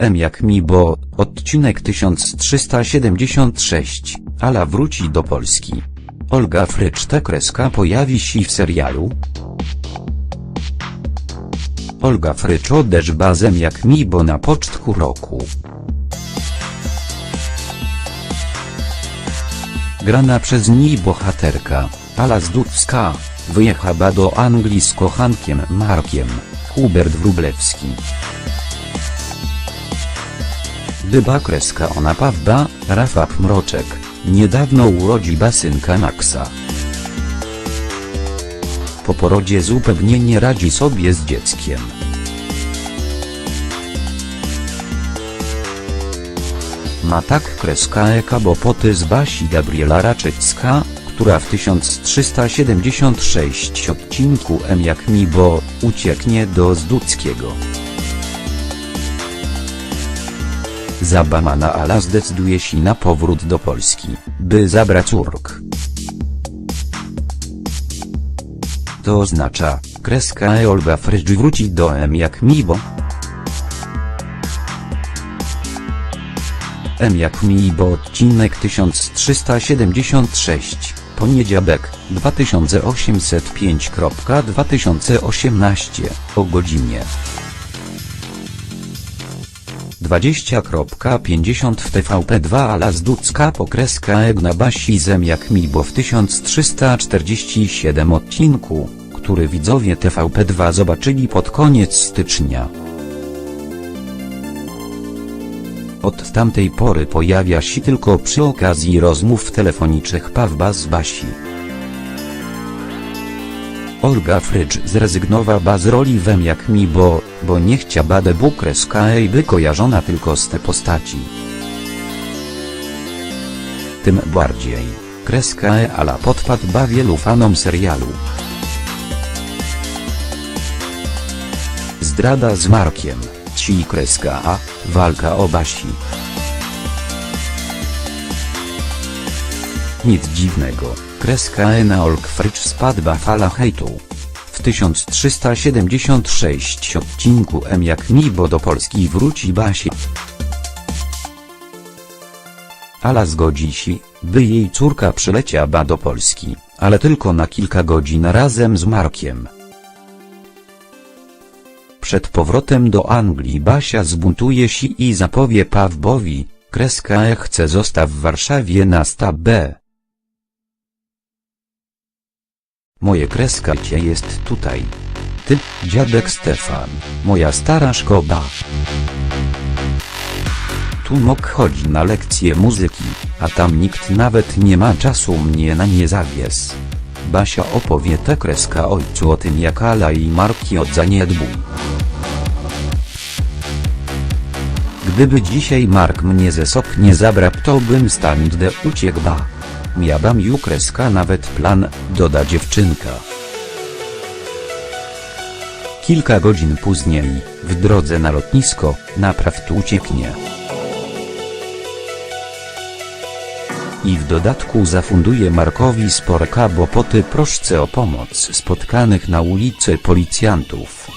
M jak mi bo, odcinek 1376, Ala wróci do Polski. Olga Frycz ta kreska pojawi się w serialu? Olga Frycz odesz bazem jak mi bo na początku roku. Grana przez niej bohaterka, Ala Zducka, wyjechała do Anglii z kochankiem Markiem, Hubert Wróblewski. Dyba kreska ona prawda, Rafał Mroczek, niedawno urodziła synka Maxa. Po porodzie zupełnie nie radzi sobie z dzieckiem. Ma tak kreska eka bopoty z Basi Gabriela Raczycka, która w 1376 odcinku M jak mi bo, ucieknie do Zduckiego. Zabamana Ala zdecyduje się na powrót do Polski, by zabrać urk. To oznacza, kreska e Olga Frycz wróci do M jak mi bo. M jak mi bo odcinek 1376, poniedziałek, 2805.2018, o godzinie 20.50 w TVP2 Ala Zducka pokreska Egna Basi Zem jak mi bo w 1347 odcinku, który widzowie TVP2 zobaczyli pod koniec stycznia. Od tamtej pory pojawia się tylko przy okazji rozmów telefonicznych Pawła z Basi. Olga Frycz zrezygnowała z roli wem jak mi bo, bo nie chciała debu kreska by kojarzona tylko z te postaci. Tym bardziej, kreska e ala podpadła wielu fanom serialu. Zdrada z Markiem, ci kreska a, walka o Basi. Nic dziwnego, kreska E na Olg Frycz spadła fala hejtu. W 1376 odcinku M jak mi bo do Polski wróci Basi. Ala zgodzi się, by jej córka przyleciała do Polski, ale tylko na kilka godzin razem z Markiem. Przed powrotem do Anglii Basia zbuntuje się i zapowie Pawłowi, kreska E chce zostać w Warszawie na sta B. Moje kreska cię jest tutaj. Ty, dziadek Stefan, moja stara szkoda. Tu mok chodzi na lekcje muzyki, a tam nikt nawet nie ma czasu mnie na nie zawies. Basia opowie tę kreska ojcu o tym jak Ala i Marki od zaniedbuj. Gdyby dzisiaj Mark mnie ze sok nie zabrał to bym de uciekł ba. Miałam ju kreska nawet plan, doda dziewczynka. Kilka godzin później, w drodze na lotnisko, naprawdę ucieknie. I w dodatku zafunduje Markowi spore kabopoty proszce o pomoc spotkanych na ulicy policjantów.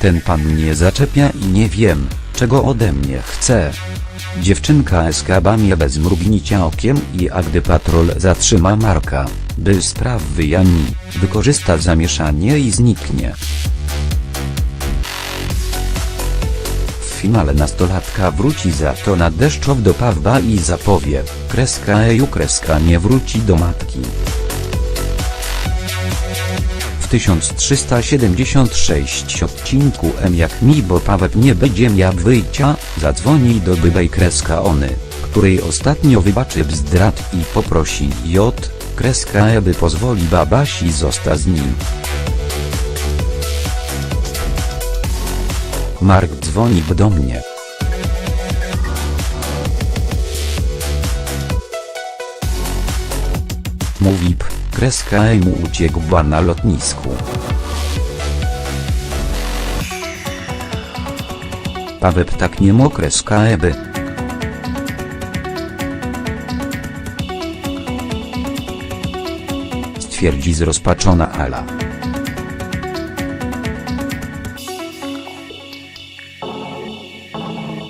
Ten pan mnie zaczepia i nie wiem, czego ode mnie chce. Dziewczynka eskabamie bez mrugnięcia okiem i a gdy patrol zatrzyma Marka, by spraw wyjani, wykorzysta zamieszanie i zniknie. W finale nastolatka wróci za to na deszczow do Pawła i zapowie, kreska eju kreska nie wróci do matki. W 1376 odcinku M jak mi bo Paweł nie będzie miał wyjścia, zadzwoni do byłej kreska ony, której ostatnio wybaczy bzdrat i poprosi J, kreska E by pozwoli babasi zostać z nim. Mark dzwoni do mnie. Mówi p, kreska E mu uciekła na lotnisku. Paweł tak nie mo kreska E by. Stwierdzi zrozpaczona Ala.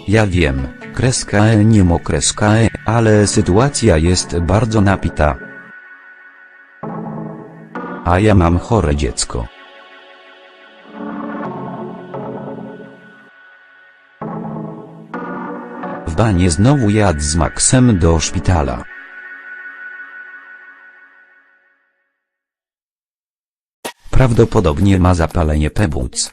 Ja wiem, kreska E nie mo kreska E, ale sytuacja jest bardzo napita. A ja mam chore dziecko. W banie znowu jadł z Maxem do szpitala. Prawdopodobnie ma zapalenie płuc.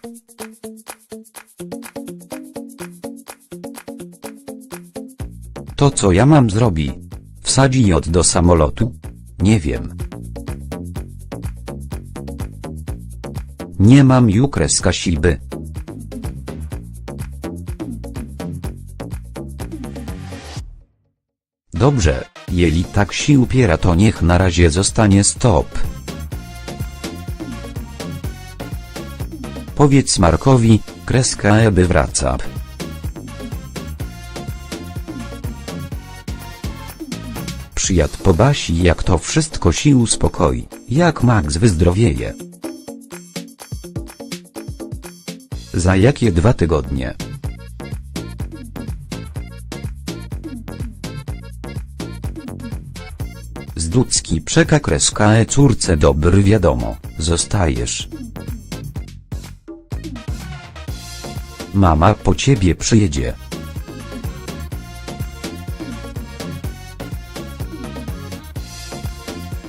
To co ja mam zrobić? Wsadzi jod do samolotu? Nie wiem. Nie mam ju kreska siby. Dobrze, jeli tak się upiera to niech na razie zostanie stop. Powiedz Markowi, kreska Eby wraca. Przyjad po Basi jak to wszystko się uspokoi, jak Max wyzdrowieje. Za jakie dwa tygodnie? Zducki przeka kreska e córce dobry wiadomo, zostajesz. Mama po ciebie przyjedzie.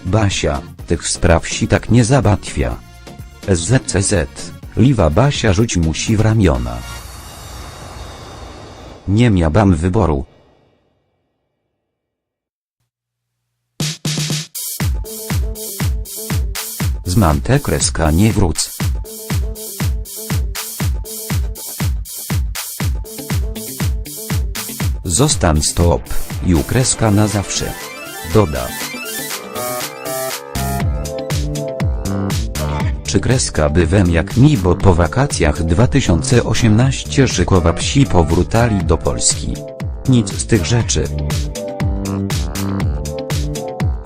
Basia, tych spraw si tak nie zabatwia. SZCZ, liwa Basia rzuć musi w ramiona. Nie miałam wyboru. Z mante kreska nie wróc. Zostań stop, ju kreska na zawsze. Doda. Czy kreska bywem jak mi bo po wakacjach 2018 szykowa psi powrótali do Polski. Nic z tych rzeczy.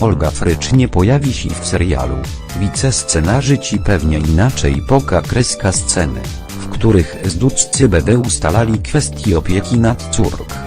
Olga Frycz nie pojawi się w serialu. Wicescenarzy ci pewnie inaczej poka kreska sceny, w których zduczcy będą ustalali kwestii opieki nad córką.